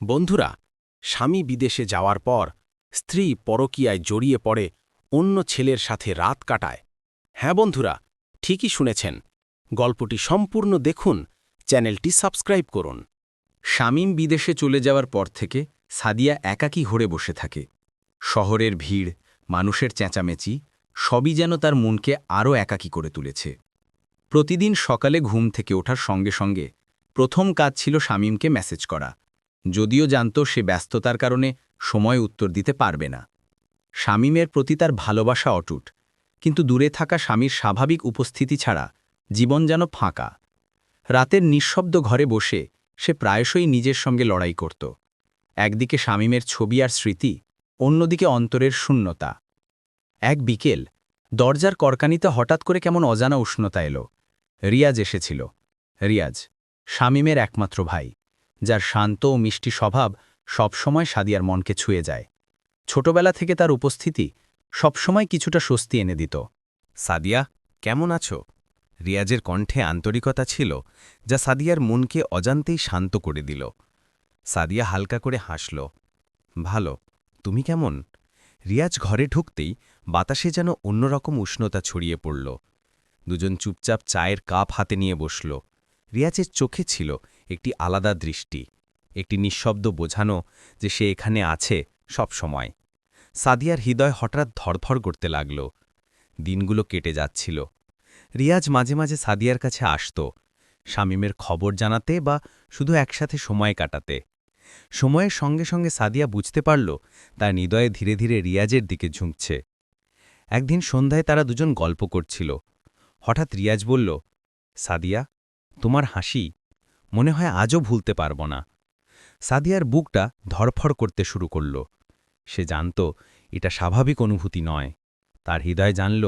বন্ধুরা, স্বামী বিদেশে যাওয়ার পর স্ত্রী পরকীয়ায় জড়িয়ে পড়ে অন্য ছেলের সাথে রাত কাটায়। হ্যাঁ বন্ধুরা, ঠিকই শুনেছেন। গল্পটি সম্পূর্ণ দেখুন, চ্যানেলটি সাবস্ক্রাইব করুন। শামীম বিদেশে চলে যাওয়ার পর থেকে সাদিয়া একাকী হরে বসে থাকে। শহরের ভিড়, মানুষের চেঁচামেচি, সবই যেন তার মনকে আরও একাকী করে তুলেছে। প্রতিদিন সকালে ঘুম থেকে ওঠার সঙ্গে সঙ্গে প্রথম কাজ ছিল শামীমকে মেসেজ করা। যদিও জানত সে ব্যস্ততার কারণে সময় উত্তর দিতে পারবে না। শামীমের প্রতি তার ভালোবাসা অটুট, কিন্তু দূরে থাকা স্বামীর স্বাভাবিক উপস্থিতি ছাড়া জীবন যেন ফাঁকা। রাতের নিঃশব্দ ঘরে বসে সে প্রায়শই নিজের সঙ্গে লড়াই করত। একদিকে শামীমের ছবি আর স্মৃতি, অন্যদিকে অন্তরের শূন্যতা। এক বিকেল, দরজার করকানিতে হঠাৎ করে কেমন অজানা উষ্ণতা এলো। রিয়াজ এসেছিল। রিয়াজ, শামীমের একমাত্র ভাই। যার শান্ত ও মিষ্টি স্বভাব সবসময় সাদিয়ার মনকে ছুঁয়ে যায়। ছোটবেলা থেকে তার উপস্থিতি সবসময় কিছুটা স্বস্তি এনে দিত। সাদিয়া, কেমন আছো? রিয়াজের কণ্ঠে আন্তরিকতা ছিল, যা সাদিয়ার মনকে অজান্তেই শান্ত করে দিল। সাদিয়া হালকা করে হাসল, ভালো, তুমি কেমন? রিয়াজ ঘরে ঢুকতেই বাতাসে যেন অন্যরকম উষ্ণতা ছড়িয়ে পড়ল। দুজন চুপচাপ চায়ের কাপ হাতে নিয়ে বসল। রিয়াজের চোখে ছিল একটি আলাদা দৃষ্টি, একটি নিঃশব্দ বোঝানো যে সে এখানে আছে সব সময়। সাদিয়ার হৃদয় হঠাৎ ধরধর করতে লাগল। দিনগুলো কেটে যাচ্ছিল। রিয়াজ মাঝে মাঝে সাদিয়ার কাছে আসত, শামীমের খবর জানাতে বা শুধু একসাথে সময় কাটাতে। সময়ের সঙ্গে সঙ্গে সাদিয়া বুঝতে পারল, তার হৃদয়ে ধীরে ধীরে রিয়াজের দিকে ঝুঁকছে। একদিন সন্ধ্যায় তারা দুজন গল্প করছিল। হঠাৎ রিয়াজ বলল, সাদিয়া, তোমার হাসি মনে হয় আজও ভুলতে পারব না। সাদিয়ার বুকটা ধরফর করতে শুরু করল। সে জানত এটা স্বাভাবিক অনুভূতি নয়। তার হৃদয় জানল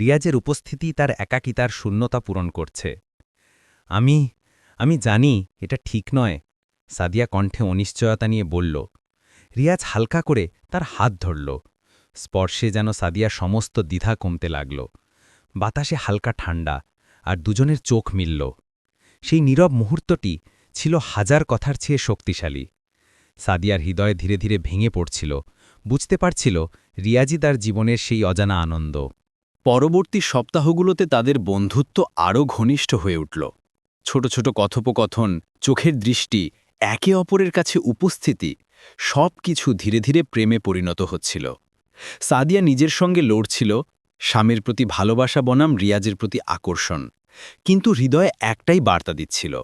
রিয়াজের উপস্থিতি তার একাকিতার শূন্যতা পূরণ করছে। আমি আমি জানি এটা ঠিক নয়, সাদিয়া কণ্ঠে অনিশ্চয়তা নিয়ে বলল। রিয়াজ হালকা করে তার হাত ধরল। স্পর্শে যেন সাদিয়া সমস্ত দ্বিধা কমতে লাগল। বাতাসে হালকা ঠান্ডা আর দুজনের চোখ মিলল। সেই নীরব মুহূর্তটি ছিল হাজার কথার চেয়ে শক্তিশালী। সাদিয়ার হৃদয় ধীরে ধীরে ভেঙে পড়ছিল, বুঝতে পারছিল রিয়াজি তার জীবনের সেই অজানা আনন্দ। পরবর্তী সপ্তাহগুলোতে তাদের বন্ধুত্ব আরও ঘনিষ্ঠ হয়ে উঠল। ছোট ছোট কথোপকথন, চোখের দৃষ্টি, একে অপরের কাছে উপস্থিতি সব কিছু ধীরে ধীরে প্রেমে পরিণত হচ্ছিল। সাদিয়া নিজের সঙ্গে লড়ছিল, স্বামীর প্রতি ভালোবাসা বনাম রিয়াজের প্রতি আকর্ষণ। কিন্তু হৃদয়ে একটাই বার্তা দিচ্ছিল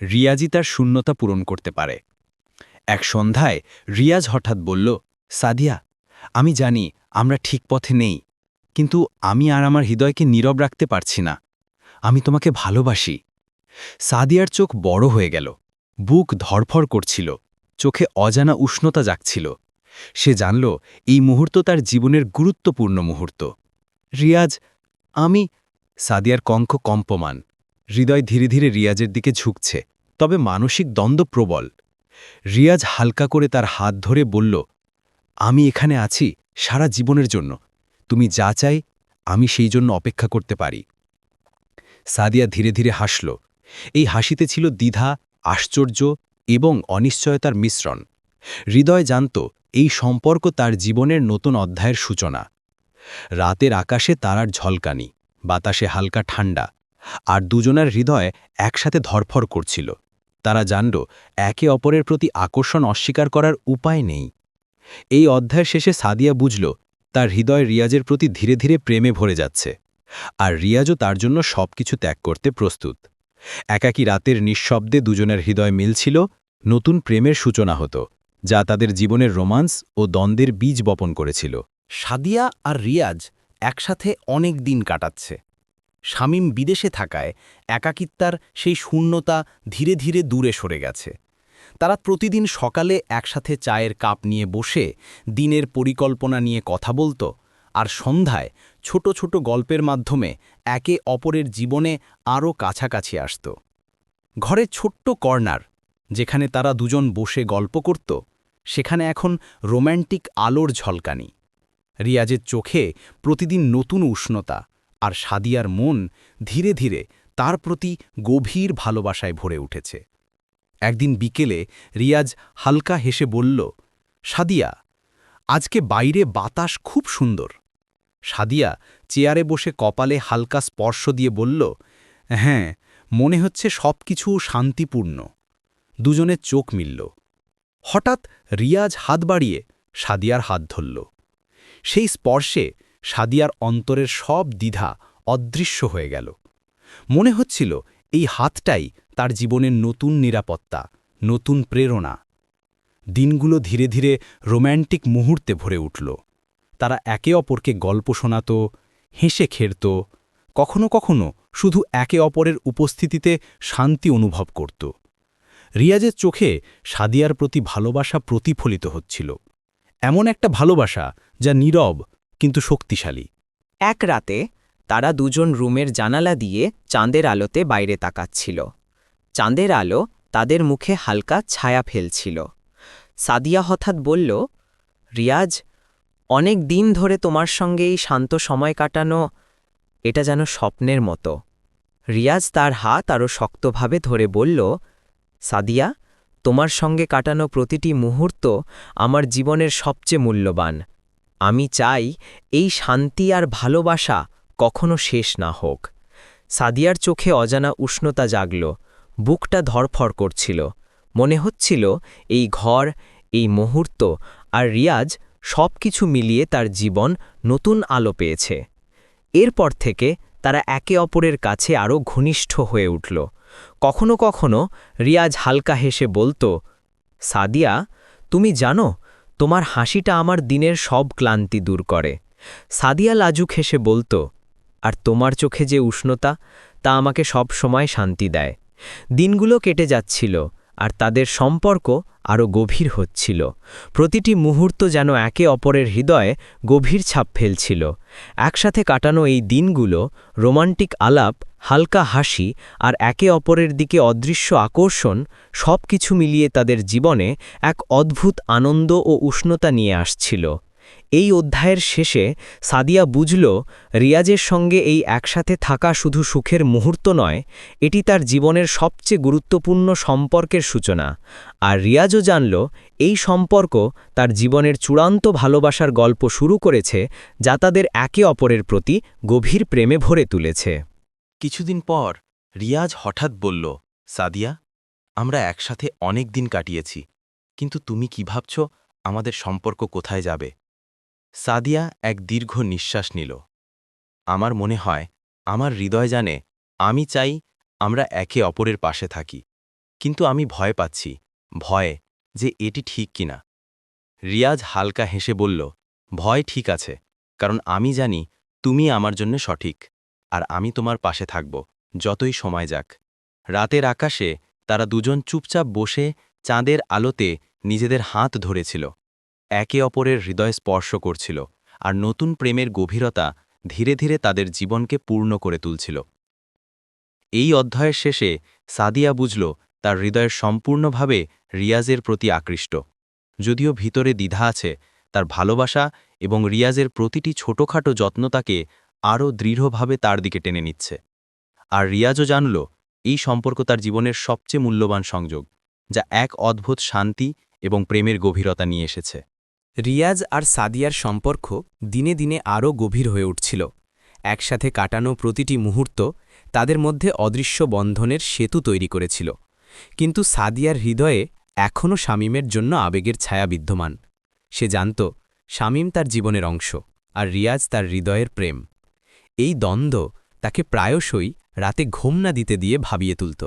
রিয়াজি তার শূন্যতা পূরণ করতে পারে। এক সন্ধ্যায় রিয়াজ হঠাৎ বলল, সাদিয়া, আমি জানি আমরা ঠিক পথে নেই, কিন্তু আমি আর আমার হৃদয়কে নীরব রাখতে পারছি না। আমি তোমাকে ভালোবাসি। সাদিয়ার চোখ বড় হয়ে গেল, বুক ধরফর করছিল, চোখে অজানা উষ্ণতা জাগছিল। সে জানল, এই মুহূর্ত তার জীবনের গুরুত্বপূর্ণ মুহূর্ত। রিয়াজ, আমি সাদিয়ার কঙ্ক কম্পমান। হৃদয় ধীরে ধীরে রিয়াজের দিকে ঝুঁকছে, তবে মানসিক দ্বন্দ্ব প্রবল। রিয়াজ হালকা করে তার হাত ধরে বলল, আমি এখানে আছি সারা জীবনের জন্য। তুমি যা চাই, আমি সেই জন্য অপেক্ষা করতে পারি। সাদিয়া ধীরে ধীরে হাসল। এই হাসিতে ছিল দ্বিধা, আশ্চর্য এবং অনিশ্চয়তার মিশ্রণ। হৃদয় জানত, এই সম্পর্ক তার জীবনের নতুন অধ্যায়ের সূচনা। রাতের আকাশে তারার ঝলকানি। বাতাসে হালকা ঠান্ডা আর দুজনের হৃদয় একসাথে ধরফর করছিল। তারা জানল, একে অপরের প্রতি আকর্ষণ অস্বীকার করার উপায় নেই। এই অধ্যায়ের শেষে সাদিয়া বুঝল, তার হৃদয় রিয়াজের প্রতি ধীরে ধীরে প্রেমে ভরে যাচ্ছে, আর রিয়াজও তার জন্য সবকিছু ত্যাগ করতে প্রস্তুত। একাকি রাতের নিঃশব্দে দুজনের হৃদয় মিলছিল, নতুন প্রেমের সূচনা হতো, যা তাদের জীবনের রোমান্স ও দ্বন্দ্বের বীজ বপন করেছিল। সাদিয়া আর রিয়াজ একসাথে অনেক দিন কাটাচ্ছে। শামীম বিদেশে থাকায় একাকিত্তার সেই শূন্যতা ধীরে ধীরে দূরে সরে গেছে। তারা প্রতিদিন সকালে একসাথে চায়ের কাপ নিয়ে বসে দিনের পরিকল্পনা নিয়ে কথা বলতো আর সন্ধ্যায় ছোট ছোট গল্পের মাধ্যমে একে অপরের জীবনে আরও কাছাকাছি আসত। ঘরে ছোট্ট কর্নার, যেখানে তারা দুজন বসে গল্প করত, সেখানে এখন রোম্যান্টিক আলোর ঝলকানি। রিয়াজের চোখে প্রতিদিন নতুন উষ্ণতা আর সাদিয়ার মন ধীরে ধীরে তার প্রতি গভীর ভালোবাসায় ভরে উঠেছে। একদিন বিকেলে রিয়াজ হালকা হেসে বলল, সাদিয়া, আজকে বাইরে বাতাস খুব সুন্দর। সাদিয়া চেয়ারে বসে কপালে হালকা স্পর্শ দিয়ে বলল হ্যাঁ মনে হচ্ছে সব কিছু শান্তিপূর্ণ। দুজনের চোখ মিলল। হঠাৎ রিয়াজ হাত বাড়িয়ে সাদিয়ার হাত ধরল। সেই স্পর্শে সাদিয়ার অন্তরের সব দ্বিধা অদৃশ্য হয়ে গেল। মনে হচ্ছিল এই হাতটাই তার জীবনের নতুন নিরাপত্তা, নতুন প্রেরণা। দিনগুলো ধীরে ধীরে রোম্যান্টিক মুহূর্তে ভরে উঠল। তারা একে অপরকে গল্প শোনাত, হেসে খেরত কখনো কখনো শুধু একে অপরের উপস্থিতিতে শান্তি অনুভব করত। রিয়াজের চোখে সাদিয়ার প্রতি ভালোবাসা প্রতিফলিত হচ্ছিল। এমন একটা ভালোবাসা যা নীরব, কিন্তু শক্তিশালী। এক রাতে, তারা দুজন রুমের জানালা দিয়ে চাঁদের আলোতে বাইরে তাকাচ্ছিল। চাঁদের আলো তাদের মুখে হালকা ছায়া ফেলছিল। সাদিয়া হঠাৎ বলল, রিয়াজ, অনেক দিন ধরে তোমার সঙ্গে এই শান্ত সময় কাটানো, এটা যেন স্বপ্নের মতো। রিয়াজ তার হাত আরও শক্তভাবে ধরে বলল, সাদিয়া, তোমার সঙ্গে কাটানো প্রতিটি মুহূর্ত আমার জীবনের সবচেয়ে মূল্যবান। আমি চাই এই শান্তি আর ভালোবাসা কখনো শেষ না হোক। সাদিয়ার চোখে অজানা উষ্ণতা জাগল, বুকটা ধরফর করছিল। মনে হচ্ছিল এই ঘর, এই মুহূর্ত আর রিয়াজ সব কিছু মিলিয়ে তার জীবন নতুন আলো পেয়েছে। এরপর থেকে তারা একে অপরের কাছে আরও ঘনিষ্ঠ হয়ে উঠল। কখনো কখনো রিয়াজ হালকা হেসে বলতো, সাদিয়া, তুমি জানো তোমার হাসিটা আমার দিনের সব ক্লান্তি দূর করে। সাদিয়া লাজুক হেসে বলতো, আর তোমার চোখে যে উষ্ণতা, তা আমাকে সব সময় শান্তি দেয়। দিনগুলো কেটে যাচ্ছিল, আর তাদের সম্পর্ক আরও গভীর হচ্ছিল। প্রতিটি মুহূর্ত যেন একে অপরের হৃদয়ে গভীর ছাপ ফেলছিল। একসাথে কাটানো এই দিনগুলো রোমান্টিক আলাপ হালকা হাসি আর একে অপরের দিকে অদৃশ্য আকর্ষণ সব কিছু মিলিয়ে তাদের জীবনে এক অদ্ভুত আনন্দ ও উষ্ণতা নিয়ে আসছিল। এই অধ্যায়ের শেষে সাদিয়া বুঝল, রিয়াজের সঙ্গে এই একসাথে থাকা শুধু সুখের মুহূর্ত নয়, এটি তার জীবনের সবচেয়ে গুরুত্বপূর্ণ সম্পর্কের সূচনা। আর রিয়াজও জানল, এই সম্পর্ক তার জীবনের চূড়ান্ত ভালোবাসার গল্প শুরু করেছে, যা তাদের একে অপরের প্রতি গভীর প্রেমে ভরে তুলেছে। কিছুদিন পর রিয়াজ হঠাৎ বলল, সাদিয়া, আমরা একসাথে অনেক দিন কাটিয়েছি, কিন্তু তুমি কি ভাবছ আমাদের সম্পর্ক কোথায় যাবে? সাদিয়া এক দীর্ঘ নিঃশ্বাস নিল। আমার মনে হয়, আমার হৃদয় জানে, আমি চাই আমরা একে অপরের পাশে থাকি, কিন্তু আমি ভয় পাচ্ছি, ভয়ে যে এটি ঠিক কিনা। রিয়াজ হালকা হেসে বলল, ভয় ঠিক আছে, কারণ আমি জানি তুমি আমার জন্য সঠিক। আর আমি তোমার পাশে থাকব, যতই সময় যাক। রাতের আকাশে তারা দুজন চুপচাপ বসে চাঁদের আলোতে নিজেদের হাত ধরেছিল। একে অপরের হৃদয় স্পর্শ করছিল আর নতুন প্রেমের গভীরতা ধীরে ধীরে তাদের জীবনকে পূর্ণ করে তুলছিল। এই অধ্যায়ের শেষে সাদিয়া বুঝল তার হৃদয়ের সম্পূর্ণভাবে রিয়াজের প্রতি আকৃষ্ট। যদিও ভিতরে দ্বিধা আছে, তার ভালোবাসা এবং রিয়াজের প্রতিটি ছোটখাটো যত্ন তাকে আরও দৃঢ়ভাবে তার দিকে টেনে নিচ্ছে। আর রিয়াজও জানল, এই সম্পর্ক তার জীবনের সবচেয়ে মূল্যবান সংযোগ, যা এক অদ্ভুত শান্তি এবং প্রেমের গভীরতা নিয়ে এসেছে। রিয়াজ আর সাদিয়ার সম্পর্ক দিনে দিনে আরও গভীর হয়ে উঠছিল। একসাথে কাটানো প্রতিটি মুহূর্ত তাদের মধ্যে অদৃশ্য বন্ধনের সেতু তৈরি করেছিল। কিন্তু সাদিয়ার হৃদয়ে এখনও শামীমের জন্য আবেগের ছায়া বিদ্যমান। সে জানত, শামীম তার জীবনের অংশ, আর রিয়াজ তার হৃদয়ের প্রেম। এই দ্বন্দ্ব তাকে প্রায়শই রাতে ঘুম না দিতে দিয়ে ভাবিয়ে তুলত।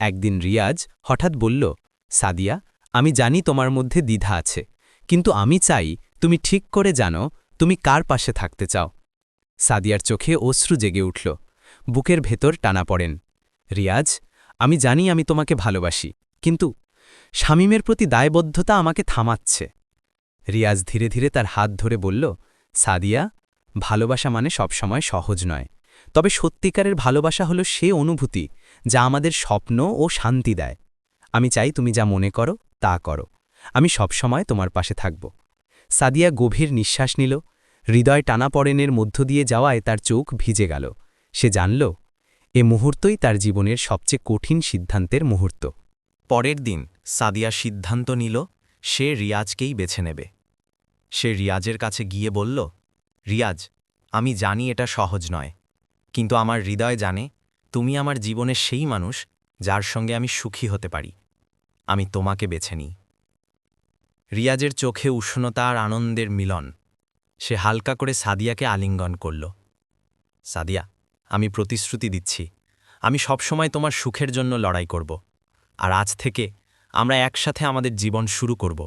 একদিন রিয়াজ হঠাৎ বলল, সাদিয়া, আমি জানি তোমার মধ্যে দ্বিধা আছে, কিন্তু আমি চাই তুমি ঠিক করে জানো তুমি কার পাশে থাকতে চাও। সাদিয়ার চোখে অশ্রু জেগে উঠল, বুকের ভেতর টানা পড়েন। রিয়াজ, আমি জানি আমি তোমাকে ভালোবাসি, কিন্তু শামীমের প্রতি দায়বদ্ধতা আমাকে থামাচ্ছে। রিয়াজ ধীরে ধীরে তার হাত ধরে বলল, সাদিয়া ভালোবাসা মানে সবসময় সহজ নয়। তবে সত্যিকারের ভালোবাসা হলো সে অনুভূতি যা আমাদের স্বপ্ন ও শান্তি দেয়। আমি চাই তুমি যা মনে করো, তা করো। আমি সবসময় তোমার পাশে থাকব। সাদিয়া গভীর নিঃশ্বাস নিল। হৃদয় টানাপড়েনের মধ্য দিয়ে যাওয়ায় তার চোখ ভিজে গেল। সে জানল, এ মুহূর্তই তার জীবনের সবচেয়ে কঠিন সিদ্ধান্তের মুহূর্ত। পরের দিন সাদিয়া সিদ্ধান্ত নিল, সে রিয়াজকেই বেছে নেবে। সে রিয়াজের কাছে গিয়ে বলল রিয়াজ, আমি জানি এটা সহজ নয়, কিন্তু আমার হৃদয় জানে তুমি আমার জীবনের সেই মানুষ যার সঙ্গে আমি সুখী হতে পারি। আমি তোমাকে বেছে নিই। রিয়াজের চোখে উষ্ণতা আর আনন্দের মিলন, সে হালকা করে সাদিয়াকে আলিঙ্গন করল। সাদিয়া, আমি প্রতিশ্রুতি দিচ্ছি, আমি সবসময় তোমার সুখের জন্য লড়াই করব, আর আজ থেকে আমরা একসাথে আমাদের জীবন শুরু করব।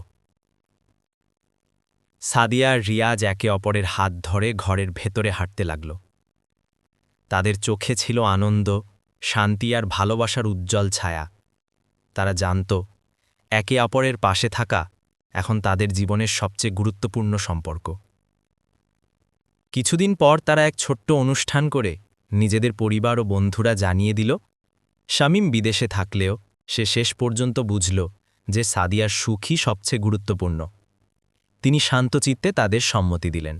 সাদিয়া আর রিয়াজ একে অপরের হাত ধরে ঘরের ভেতরে হাঁটতে লাগল। তাদের চোখে ছিল আনন্দ, শান্তি আর ভালোবাসার উজ্জ্বল ছায়া। তারা জানত, একে অপরের পাশে থাকা এখন তাদের জীবনের সবচেয়ে গুরুত্বপূর্ণ সম্পর্ক। কিছুদিন পর তারা এক ছোট্ট অনুষ্ঠান করে নিজেদের পরিবার ও বন্ধুরা জানিয়ে দিল, শামীম বিদেশে থাকলেও সে শেষ পর্যন্ত বুঝল যে সাদিয়ার সুখই সবচেয়ে গুরুত্বপূর্ণ। তিনি শান্তচিত্তে তাদের সম্মতি দিলেন।